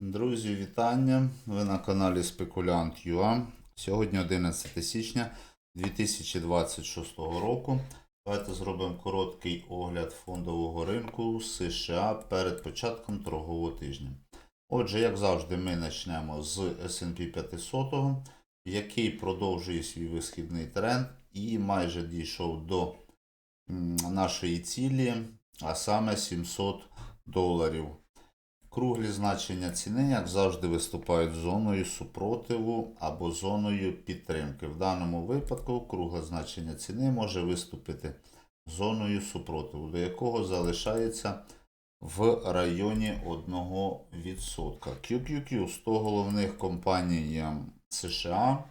Друзі, вітання! Ви на каналі Спекулянт.ua. Сьогодні 11 січня 2026 року. Давайте зробимо короткий огляд фондового ринку США перед початком торгового тижня. Отже, як завжди, ми почнемо з S&P 500, який продовжує свій висхідний тренд і майже дійшов до нашої цілі, а саме 700 доларів. Круглі значення ціни, як завжди, виступають зоною супротиву або зоною підтримки. В даному випадку кругле значення ціни може виступити зоною супротиву, до якого залишається в районі 1%. QQQ 100 головних компаній США.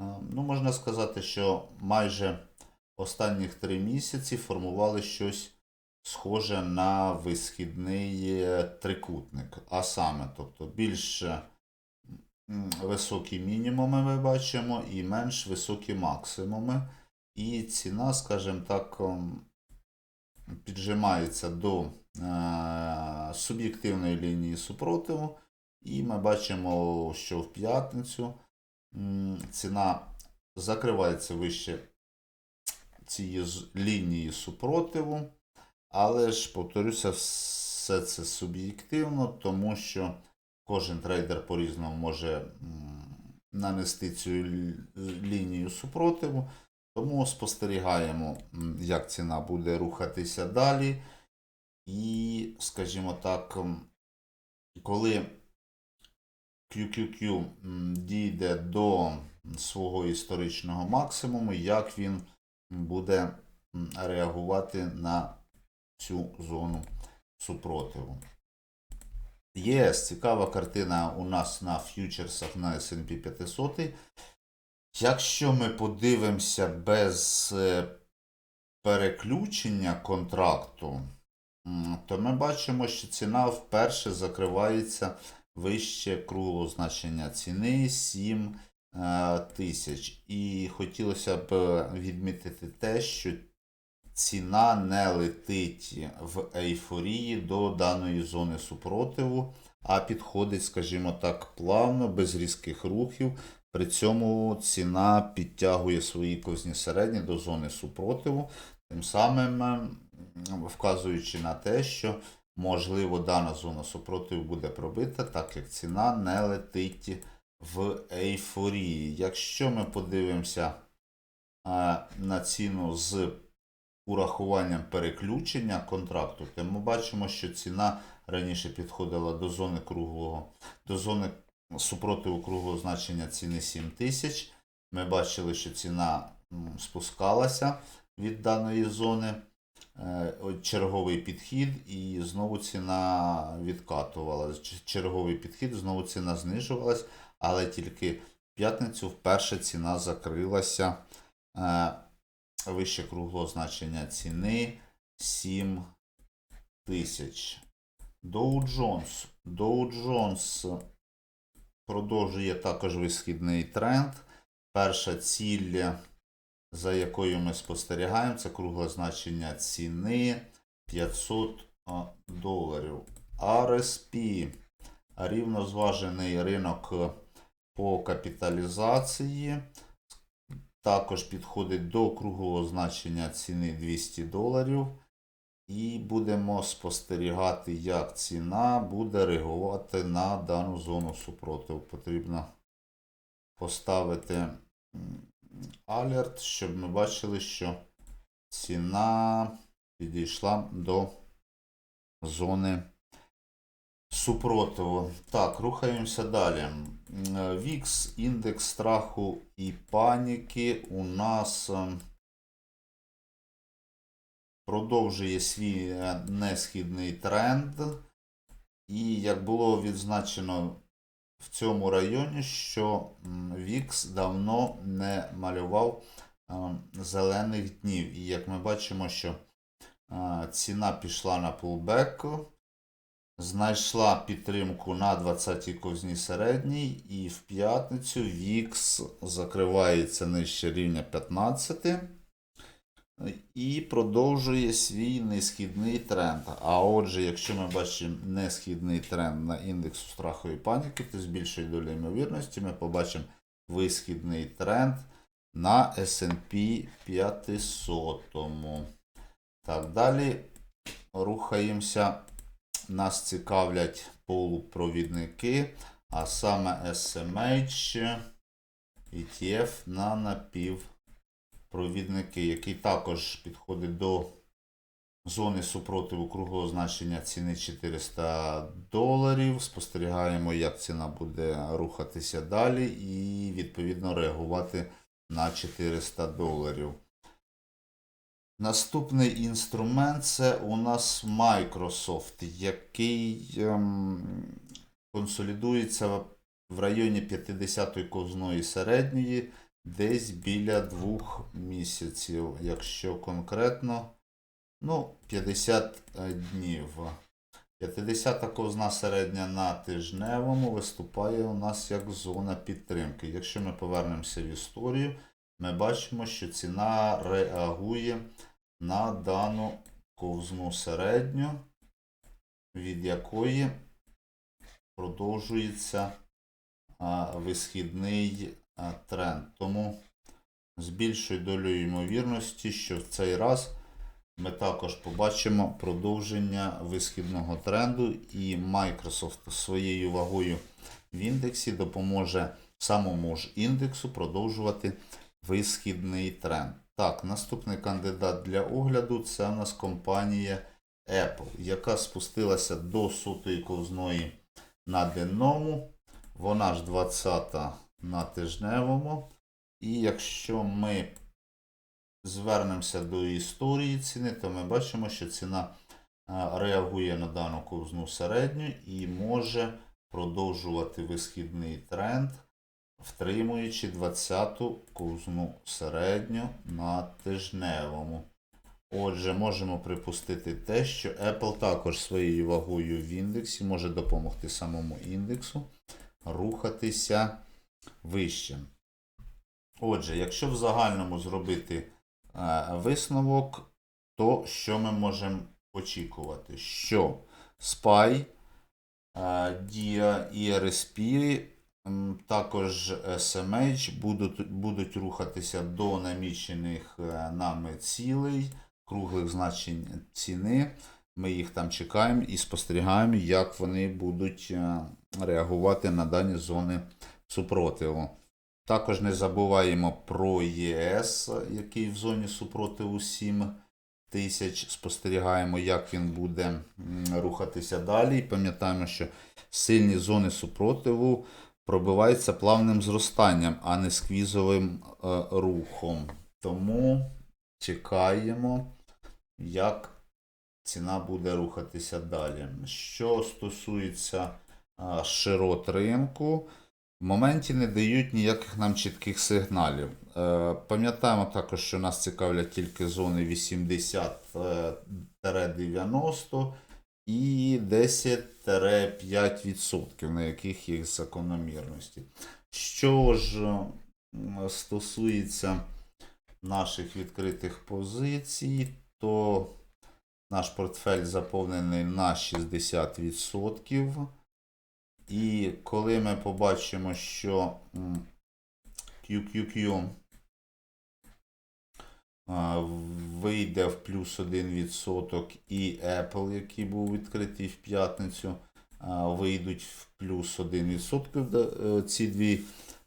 Е, Ну, можна сказати, що майже останніх три місяці формували щось схоже на висхідний е, трикутник. А саме, тобто більш високі мінімуми ми бачимо і менш високі максимуми. І ціна, скажімо так, піджимається до е, суб'єктивної лінії супротиву. І ми бачимо, що в п'ятницю ціна закривається вище цієї лінії супротиву. Але ж, повторюся, все це суб'єктивно, тому що кожен трейдер по-різному може нанести цю лінію супротиву. Тому спостерігаємо, як ціна буде рухатися далі. І, скажімо так, коли QQQ дійде до свого історичного максимуму, як він буде реагувати на цю зону супротиву. ЄС цікава картина у нас на ф'ючерсах на S&P 500. Якщо ми подивимося без е, переключення контракту, то ми бачимо, що ціна вперше закривається вище круглого значення ціни 7 е, тисяч. І хотілося б відмітити те, що ціна не летить в ейфорії до даної зони супротиву, а підходить, скажімо так, плавно, без різких рухів. При цьому ціна підтягує свої ковзні середні до зони супротиву, тим самим вказуючи на те, що можливо дана зона супротиву буде пробита, так як ціна не летить в ейфорії. Якщо ми подивимося е, на ціну з урахуванням переключення контракту, то ми бачимо, що ціна раніше підходила до зони круглого, до зони супротиву круглого значення ціни 7000. Ми бачили, що ціна спускалася від даної зони. Е, Черговий підхід, і знову ціна відкатувалась. Ч- Черговий підхід, знову ціна знижувалась, але тільки в п'ятницю вперше ціна закрилася е, вище круглого значення ціни 7 тисяч. Dow Jones. Dow Jones продовжує також висхідний тренд. Перша ціль, за якою ми спостерігаємо, це кругле значення ціни 500 доларів. RSP рівнозважений ринок по капіталізації також підходить до круглого значення ціни 200 доларів. І будемо спостерігати, як ціна буде реагувати на дану зону супротиву. Потрібно поставити алерт, щоб ми бачили, що ціна підійшла до зони супротиву. Так, рухаємося далі. VIX, індекс страху і паніки у нас ем, продовжує свій е, несхідний тренд. І як було відзначено в цьому районі, що VIX давно не малював зелених днів. І як ми бачимо, що е, ціна пішла на пулбек, знайшла підтримку на 20-й ковзній середній, і в п'ятницю VIX закривається нижче рівня 15. і продовжує свій несхідний тренд. А отже, якщо ми бачимо несхідний тренд на індексу страху і паніки, то з більшою долею ймовірності ми побачимо висхідний тренд на S&P 500. Так, далі рухаємося. Нас цікавлять полупровідники, а саме SMH ETF на напівпровідники, який також підходить до зони супротиву круглого значення ціни 400 доларів. Спостерігаємо, як ціна буде рухатися далі, і відповідно реагувати на 400 доларів. Наступний інструмент це у нас Microsoft, який ем, консолідується в- районі 50-ї ковзної середньої, десь біля двох місяців, якщо конкретно, ну, 50 днів. 50-та ковзна середня на тижневому виступає у нас як зона підтримки. Якщо ми повернемося в історію, ми бачимо, що ціна реагує на дану ковзну середню, від якої продовжується висхідний тренд. Тому з більшою долею ймовірності, що в цей раз ми також побачимо продовження висхідного тренду, і Microsoft своєю вагою в індексі допоможе самому ж індексу продовжувати висхідний тренд. Так, наступний кандидат для огляду це у нас компанія Apple, яка спустилася до сотої ковзної на денному. Вона ж 20 на тижневому. І якщо ми звернемося до історії ціни, то ми бачимо, що ціна реагує на дану ковзну середню і може продовжувати висхідний тренд, втримуючи 20-ту ковзну середню на тижневому. Отже, можемо припустити те, що Apple також своєю вагою в індексі може допомогти самому індексу рухатися вище. Отже, якщо в загальному зробити е, висновок, то що ми можемо очікувати? Що SPY, е, DIA і RSP, також SMH будуть, будуть рухатися до намічених е, нами цілей, круглих значень ціни. Ми їх там чекаємо і спостерігаємо, як вони будуть е, реагувати на дані зони супротиву. Також не забуваємо про ЄС, який в зоні супротиву 7 тисяч. Спостерігаємо, як він буде рухатися далі. І пам'ятаємо, що сильні зони супротиву пробиваються плавним зростанням, а не сквізовим е, рухом. Тому чекаємо, як ціна буде рухатися далі. Що стосується а, широт ринку, в моменті не дають ніяких нам чітких сигналів. Е, Пам'ятаємо також, що нас цікавлять тільки зони 80-90 і 10-5%, на яких є закономірності. Що ж стосується наших відкритих позицій, то наш портфель заповнений на 60%. І коли ми побачимо, що QQQ вийде в плюс 1% і Apple, який був відкритий в п'ятницю, вийдуть в плюс 1%. е, Ці дві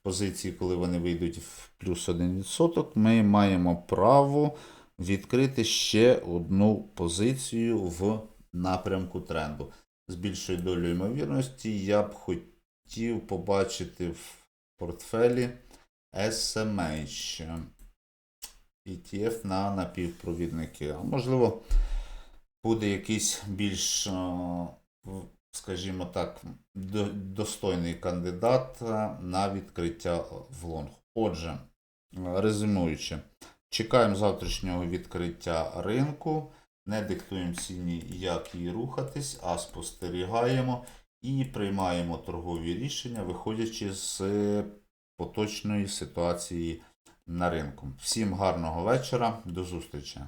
позиції, коли вони вийдуть в плюс 1%, ми маємо право відкрити ще одну позицію в напрямку тренду. З більшою долею ймовірності я б хотів побачити в портфелі SMH ETF на напівпровідники. А можливо, буде якийсь більш, скажімо так, достойний кандидат на відкриття в лонг. Отже, резюмуючи, чекаємо завтрашнього відкриття ринку. Не диктуємо ціні, як їй рухатись, а спостерігаємо і приймаємо торгові рішення, виходячи з поточної ситуації на ринку. Всім гарного вечора, до зустрічі!